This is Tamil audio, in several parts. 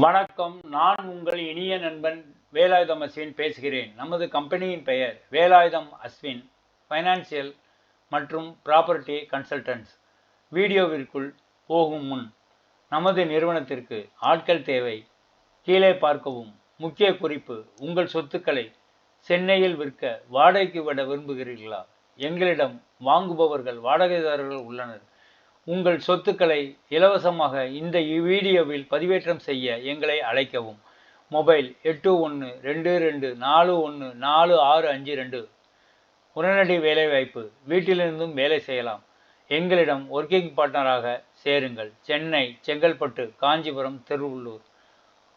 வணக்கம். நான் உங்கள் இனிய நண்பன் வேலாயுதம் அஸ்வின் பேசுகிறேன். நமது கம்பெனியின் பெயர் வேலாயுதம் அஸ்வின் ஃபைனான்சியல் மற்றும் ப்ராப்பர்ட்டி கன்சல்டன்ட்ஸ் வீடியோவிற்குள் போகும் முன் நமது நிறுவனத்திற்கு ஆட்கள் தேவை. கீழே பார்க்கவும். முக்கிய குறிப்பு உங்கள் சொத்துக்களை சென்னையில் விற்க வாடகைக்கு விட விரும்புகிறீர்களா? எங்களிடம் வாங்குபவர்கள் வாடகைதாரர்கள் உள்ளனர். உங்கள் சொத்துக்களை இலவசமாக இந்த வீடியோவில் பதிவேற்றம் செய்ய எங்களை அழைக்கவும். மொபைல் எட்டு ஒன்று ரெண்டு ரெண்டு நாலு ஒன்று நாலு ஆறு அஞ்சு ரெண்டு. உடனடி வேலைவாய்ப்பு. வீட்டிலிருந்தும் வேலை செய்யலாம். எங்களிடம் ஒர்க்கிங் பார்ட்னராக சேருங்கள். சென்னை செங்கல்பட்டு காஞ்சிபுரம் திருவள்ளூர்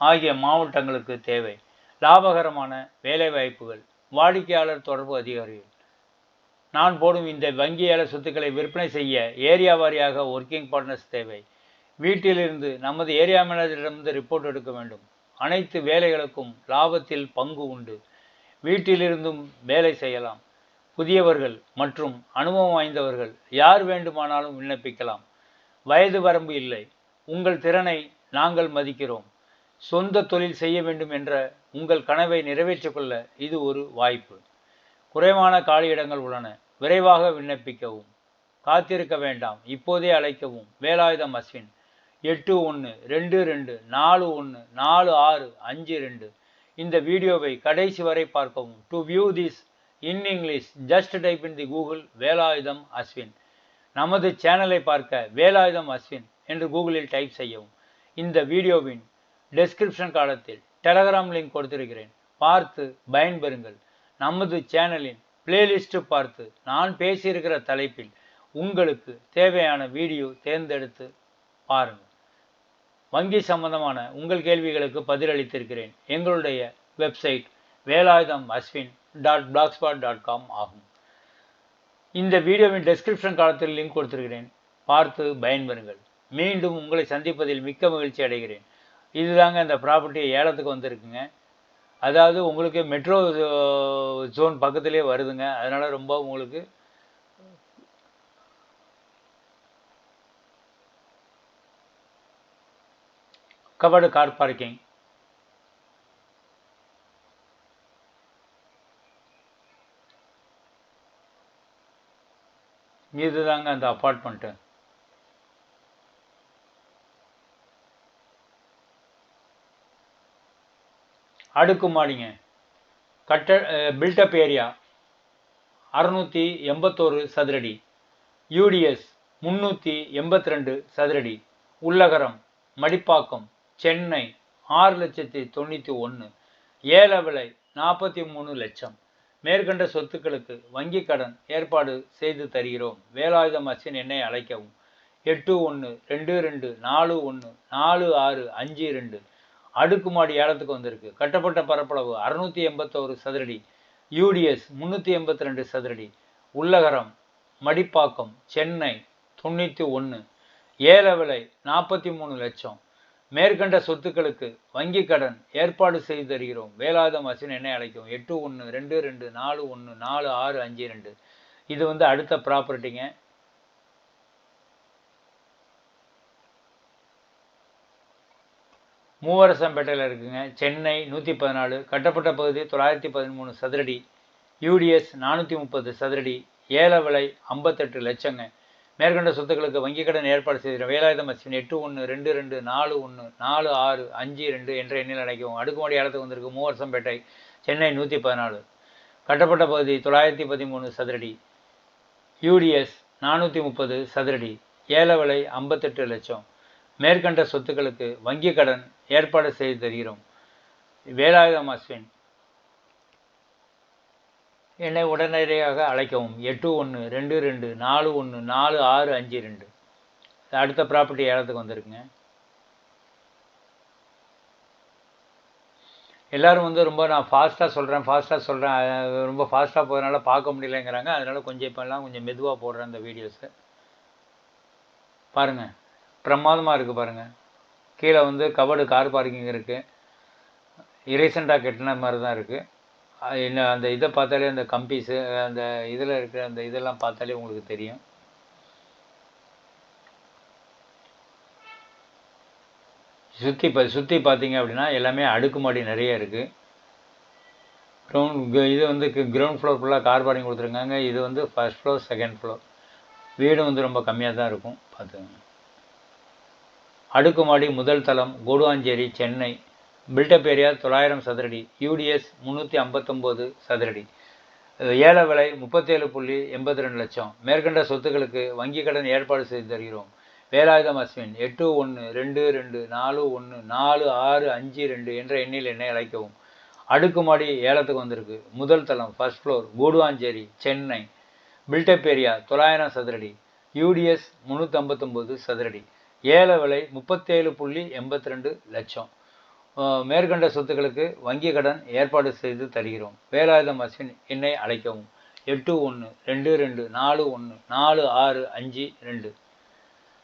ஆகிய மாவட்டங்களுக்கு தேவை. லாபகரமான வேலைவாய்ப்புகள். வாடிக்கையாளர் தொடர்பு அதிகாரிகள். நான் போடும் இந்த வங்கியாளர் சொத்துக்களை விற்பனை செய்ய ஏரியா வாரியாக ஒர்க்கிங் பார்ட்னர்ஸ் தேவை. வீட்டிலிருந்து நமது ஏரியா மேனேஜரிடமிருந்து ரிப்போர்ட் எடுக்க வேண்டும். அனைத்து வேலைகளுக்கும் லாபத்தில் பங்கு உண்டு. வீட்டிலிருந்தும் வேலை செய்யலாம். புதியவர்கள் மற்றும் அனுபவம் வாய்ந்தவர்கள் யார் வேண்டுமானாலும் விண்ணப்பிக்கலாம். வயது வரம்பு இல்லை. உங்கள் திறனை நாங்கள் மதிக்கிறோம். சொந்த தொழில் செய்ய வேண்டும் என்ற உங்கள் கனவை நிறைவேற்றிக்கொள்ள இது ஒரு வாய்ப்பு. குறைவான காலியிடங்கள் உள்ளன. விரைவாக விண்ணப்பிக்கவும். காத்திருக்க வேண்டாம். இப்போதே அழைக்கவும். வேலாயுதம் அஸ்வின். எட்டு ஒன்று ரெண்டு ரெண்டு நாலு ஒன்று நாலு ஆறு அஞ்சு ரெண்டு. இந்த வீடியோவை கடைசி வரை பார்க்கவும். To view this in English just type in the Google Velayutham Ashwin. நமது சேனலை பார்க்க வேலாயுதம் அஸ்வின் என்று கூகுளில் டைப் செய்யவும். இந்த வீடியோவின் டெஸ்கிரிப்ஷன் காலத்தில் டெலகிராம் லிங்க் கொடுத்திருக்கிறேன். பார்த்து பயன்பெறுங்கள். நமது சேனலின் பிளேலிஸ்ட் பார்த்து நான் பேசியிருக்கிற தலைப்பில் உங்களுக்கு தேவையான வீடியோ தேர்ந்தெடுத்து பாருங்கள். வங்கி சம்பந்தமான உங்கள் கேள்விகளுக்கு பதிலளித்திருக்கிறேன். எங்களுடைய website Velayutham Ashwin dot blogspot dot com ஆகும். இந்த வீடியோவின் டெஸ்கிரிப்ஷன் காலத்தில் லிங்க் கொடுத்துருக்கிறேன். பார்த்து பயன்பெறுங்கள். மீண்டும் உங்களை சந்திப்பதில் மிக்க மகிழ்ச்சி அடைகிறேன். இதுதாங்க இந்த ப்ராப்பர்ட்டியை ஏலத்துக்கு வந்திருக்குங்க. அதாவது உங்களுக்கு மெட்ரோ ஜோன் பக்கத்துலேயே வருதுங்க. அதனால் ரொம்ப உங்களுக்கு கவர்டு கார் பார்க்கிங் இதுதாங்க அந்த அப்பார்ட்மெண்ட்டு அடுக்குமாடிங்க. கட்ட பில்டப் ஏரியா அறுநூற்றி எண்பத்தோரு சதுரடி. யூடிஎஸ் முந்நூற்றி எண்பத்தி ரெண்டு சதுரடி. உள்ளகரம் மடிப்பாக்கம் சென்னை ஆறு லட்சத்தி தொண்ணூற்றி ஒன்று. ஏல விலை நாற்பத்தி மூணு லட்சம். மேற்கண்ட சொத்துக்களுக்கு வங்கி கடன் ஏற்பாடு செய்து தருகிறோம். வேலாயுதம் அச்சின் என்னை அழைக்கவும். எட்டு ஒன்று ரெண்டு ரெண்டு நாலு ஒன்று நாலு ஆறு அஞ்சு ரெண்டு. அடுக்குமாடி ஏலத்துக்கு வந்திருக்கு. கட்டப்பட்ட பரப்பளவு அறுநூற்றி எண்பத்தோரு சதுரடி. யூடிஎஸ் முந்நூற்றி எண்பத்தி ரெண்டு சதுரடி. உள்ளகரம் மடிப்பாக்கம் சென்னை தொண்ணூற்றி ஒன்று ஏல விலை நாற்பத்தி மூணு லட்சம். மேற்கண்ட சொத்துக்களுக்கு வங்கி கடன் ஏற்பாடு செய்து தருகிறோம். வேலாத அசின் என்ன அழைக்கும். எட்டு ஒன்று ரெண்டு ரெண்டு நாலு ஒன்று நாலு ஆறு அஞ்சு ரெண்டு. இது வந்து அடுத்த ப்ராப்பர்ட்டிங்க மூவரசம்பேட்டையில் இருக்குங்க. சென்னை நூற்றி பதினாலு கட்டப்பட்ட பகுதி தொள்ளாயிரத்தி பதிமூணு சதுரடி யூடிஎஸ் நானூற்றி முப்பது சதுரடி ஏல விலை ஐம்பத்தெட்டு லட்சங்க. மேற்கண்ட சொத்துக்களுக்கு வங்கிக் கடன் ஏற்பாடு செய்கிற வேலாயுதம் அஸ்வின் எட்டு ஒன்று ரெண்டு ரெண்டு நாலு ஒன்று நாலு ஆறு அஞ்சு ரெண்டு என்ற எண்ணில் அடைக்கவும் அடுக்குமாடி இடத்துக்கு வந்திருக்கு மூவரசம்பேட்டை சென்னை நூற்றி பதினாலு கட்டப்பட்ட பகுதி தொள்ளாயிரத்தி பதிமூணு சதுரடி யூடிஎஸ் நானூற்றி முப்பது சதுரடி ஏல விலை ஐம்பத்தெட்டு லட்சம். மேற்கண்ட சொத்துக்களுக்கு வங்கி கடன் ஏற்பாடு செய்து தருகிறோம். வேலாயுதம் அஸ்வின். என்னை உடனடியாக அழைக்கவும். எட்டு ஒன்று ரெண்டு ரெண்டு நாலு ஒன்று நாலு ஆறு அஞ்சு ரெண்டு. அடுத்த ப்ராப்பர்ட்டி ஏலத்துக்கு வந்திருக்குங்க. எல்லோரும் வந்து ரொம்ப நான் ஃபாஸ்ட்டாக சொல்கிறேன் ஃபாஸ்ட்டாக சொல்கிறேன் ரொம்ப ஃபாஸ்ட்டாக போகிறதுனால பார்க்க முடியலைங்கிறாங்க. அதனால் கொஞ்சம் இப்போல்லாம் கொஞ்சம் மெதுவாக போடுறேன் இந்த வீடியோஸை பாருங்கள் பிரமாதமாக இருக்குது பாருங்கள் கீழே வந்து கபடு கார் பார்க்கிங் இருக்குது ரீசெண்டாக கட்டின மாதிரி தான் இருக்குது என்ன அந்த இதை பார்த்தாலே அந்த கம்பீஸு அந்த இதில் இருக்கிற அந்த இதெல்லாம் பார்த்தாலே உங்களுக்கு தெரியும். சுற்றி பா சுற்றி பார்த்தீங்க அப்படின்னா எல்லாமே அடுக்குமாடி நிறைய இருக்குது க்ரௌண்ட் இது வந்து கிரவுண்ட் ஃப்ளோர் ஃபுல்லாக கார் பார்க்கிங் கொடுத்துருக்காங்க. இது வந்து ஃபர்ஸ்ட் ஃப்ளோர் செகண்ட் ஃப்ளோர் வீடு வந்து ரொம்ப கம்மியாக தான் இருக்கும் பார்த்துக்கோங்க. அடுக்குமாடி முதல் தளம் கோடுவாஞ்சேரி சென்னை. பில்டப் ஏரியா தொள்ளாயிரம் சதுரடி. யூடிஎஸ் முந்நூற்றி ஐம்பத்தொம்போது சதுரடி. ஏல விலை முப்பத்தேழு புள்ளி எண்பத்தி ரெண்டு லட்சம். மேற்கண்ட சொத்துக்களுக்கு வங்கி கடன் ஏற்பாடு செய்து தருகிறோம். வேலாயுதம் அஸ்வின் எட்டு ஒன்று ரெண்டு ரெண்டு நாலு ஒன்று நாலு ஆறு அஞ்சு ரெண்டு என்ற எண்ணில் என்னை அழைக்கவும். அடுக்குமாடி ஏலத்துக்கு வந்திருக்கு. முதல் தளம் first floor Guduvanchery Chennai. Built up area தொள்ளாயிரம் சதுரடி. யூடிஎஸ் முந்நூற்றி ஐம்பத்தொம்போது சதுரடி. ஏல விலை முப்பத்தேழு புள்ளி எண்பத்தி ரெண்டு லட்சம் மேற்கண்ட சொத்துக்களுக்கு வங்கி கடன் ஏற்பாடு செய்து தருகிறோம். வேலாயுதம் அஸ்வின் என்னை அழைக்கவும். எட்டு ஒன்று ரெண்டு ரெண்டு நாலு ஒன்று நாலு ஆறு அஞ்சு ரெண்டு.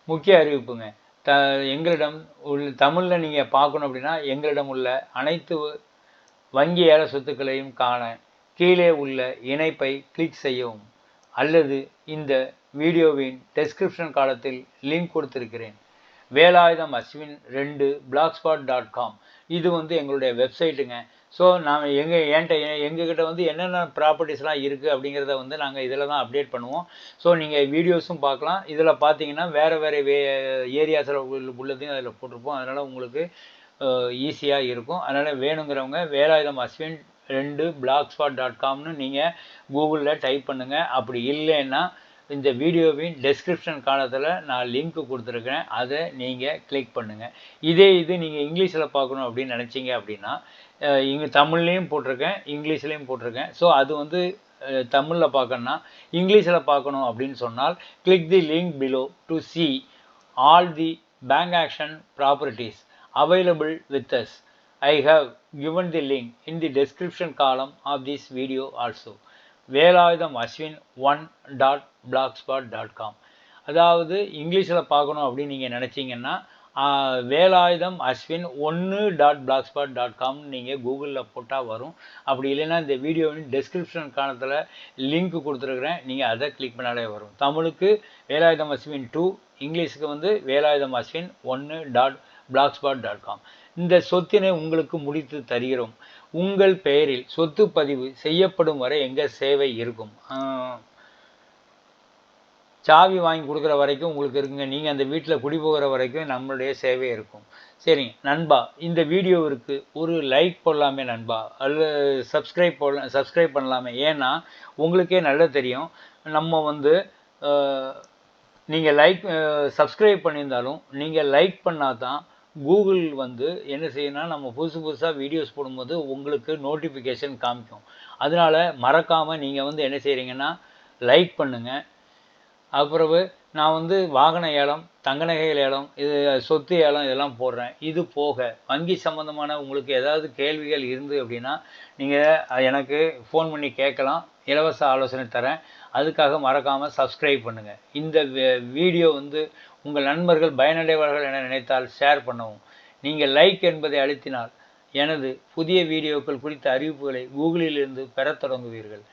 முக்கிய அறிவிப்புங்க. த எங்களிடம் உள்ள தமிழில் நீங்கள் பார்க்கணும் அப்படின்னா எங்களிடம் உள்ள அனைத்து வங்கி ஏல சொத்துக்களையும் காண கீழே உள்ள இணைப்பை கிளிக் செய்யவும். அல்லது இந்த வீடியோவின் டெஸ்கிரிப்ஷன் காலத்தில் லிங்க் கொடுத்திருக்கிறேன். வேலாயுதம் அஸ்வின் ரெண்டு பிளாக்ஸ்பாட் டாட் காம் இது வந்து எங்களுடைய வெப்சைட்டுங்க ஸோ நாம் எங்கள் என்கிட்ட எங்ககிட்ட வந்து என்னென்ன ப்ராப்பர்ட்டிஸ்லாம் இருக்குது அப்படிங்கிறத வந்து நாங்கள் இதில் தான் அப்டேட் பண்ணுவோம். ஸோ நீங்கள் வீடியோஸும் பார்க்கலாம். இதில் பார்த்தீங்கன்னா வேறு வேறு வே ஏரியாஸில் உள்ளதையும் அதில் போட்டிருப்போம். அதனால் உங்களுக்கு ஈஸியாக இருக்கும். அதனால் வேணுங்கிறவங்க வேலாயுதம் அஸ்வின் ரெண்டு பிளாக் ஸ்பாட் டாட் காம்னு நீங்கள் கூகுளில் டைப் பண்ணுங்கள் அப்படி இல்லைன்னா இந்த வீடியோவின் டெஸ்கிரிப்ஷன் காலத்தில் நான் லிங்க் கொடுத்துருக்கேன் அதை நீங்கள் கிளிக் பண்ணுங்கள் இதே இது நீங்கள் இங்கிலீஷில் பார்க்கணும் அப்படின்னு நினச்சிங்க அப்படின்னா இங்கே தமிழ்லேயும் போட்டிருக்கேன் இங்கிலீஷ்லேயும் போட்டிருக்கேன். ஸோ அது வந்து தமிழில் பார்க்கணுன்னா இங்கிலீஷில் பார்க்கணும் அப்படின்னு சொன்னால் click the link below to see all the bank auction properties available with us I have given the link in the description column of this video also Velayutham Ashwin one dot blogspot dot com அதாவது இங்கிலீஷில் பார்க்கணும் அப்படின்னு நீங்கள் நினச்சிங்கன்னா வேலாயுதம் அஸ்வின் ஒன்று டாட் பிளாக் ஸ்பாட் டாட் காம்னு நீங்கள் கூகுளில் போட்டால் வரும். அப்படி இல்லைன்னா இந்த வீடியோவின் டெஸ்கிரிப்ஷன் காலத்தில் லிங்க் கொடுத்துருக்குறேன். நீங்கள் அதை கிளிக் பண்ணாலே வரும். தமிழுக்கு வேலாயுதம் அஸ்வின் டூ இங்கிலீஷுக்கு வந்து வேலாயுதம் அஸ்வின் ஒன்று dot black spot dot com இந்த சொத்தினை உங்களுக்கு முடித்து தருகிறோம். உங்கள் பெயரில் சொத்து பதிவு செய்யப்படும் வரை எங்கள் சேவை இருக்கும்? சாவி வாங்கி கொடுக்குற வரைக்கும் உங்களுக்கு இருக்குங்க. நீங்கள் அந்த வீட்டில் குடி போகிற வரைக்கும் நம்மளுடைய சேவை இருக்கும். சரி நண்பா இந்த வீடியோவிற்கு ஒரு லைக் போடலாமே நண்பா. அல்ல சப்ஸ்கிரைப் போடலாம் சப்ஸ்கிரைப் பண்ணலாமே. ஏன்னா உங்களுக்கே நல்லா தெரியும். நம்ம வந்து நீங்கள் லைக் சப்ஸ்கிரைப் பண்ணியிருந்தாலும் நீங்கள் லைக் பண்ணால் தான் கூகுள் வந்து என்ன செய்யணும்னா நம்ம புதுசு புதுசாக வீடியோஸ் போடும்போது உங்களுக்கு நோட்டிஃபிகேஷன் காமிக்கும். அதனால் மறக்காமல் நீங்கள் வந்து என்ன செய்கிறீங்கன்னா லைக் பண்ணுங்கள் அப்புறவு நான் வந்து வாகன ஏலம் தங்க நகைகள் ஏலம் இது சொத்து ஏலம் இதெல்லாம் போடுறேன். இது போக வங்கி சம்மந்தமான உங்களுக்கு ஏதாவது கேள்விகள் இருந்து அப்படின்னா நீங்கள் எனக்கு ஃபோன் பண்ணி கேட்கலாம். இலவச ஆலோசனை தரேன். அதுக்காக மறக்காமல் சப்ஸ்கிரைப் பண்ணுங்கள் இந்த வீடியோ வந்து உங்கள் நண்பர்கள் பயனடைவார்கள் என நினைத்தால் ஷேர் பண்ணவும். நீங்கள் லைக் என்பதை அழுத்தினால் எனது புதிய வீடியோக்கள் குறித்த அறிவிப்புகளை கூகுளிலிருந்து பெறத் தொடங்குவீர்கள்.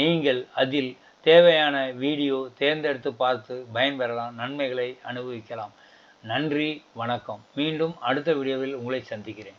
நீங்கள் அதில் தேவையான வீடியோ தேர்ந்தெடுத்து பார்த்து பயன்பெறலாம் நன்மைகளை அனுபவிக்கலாம். நன்றி வணக்கம். மீண்டும் அடுத்த வீடியோவில் உங்களை சந்திக்கிறேன்.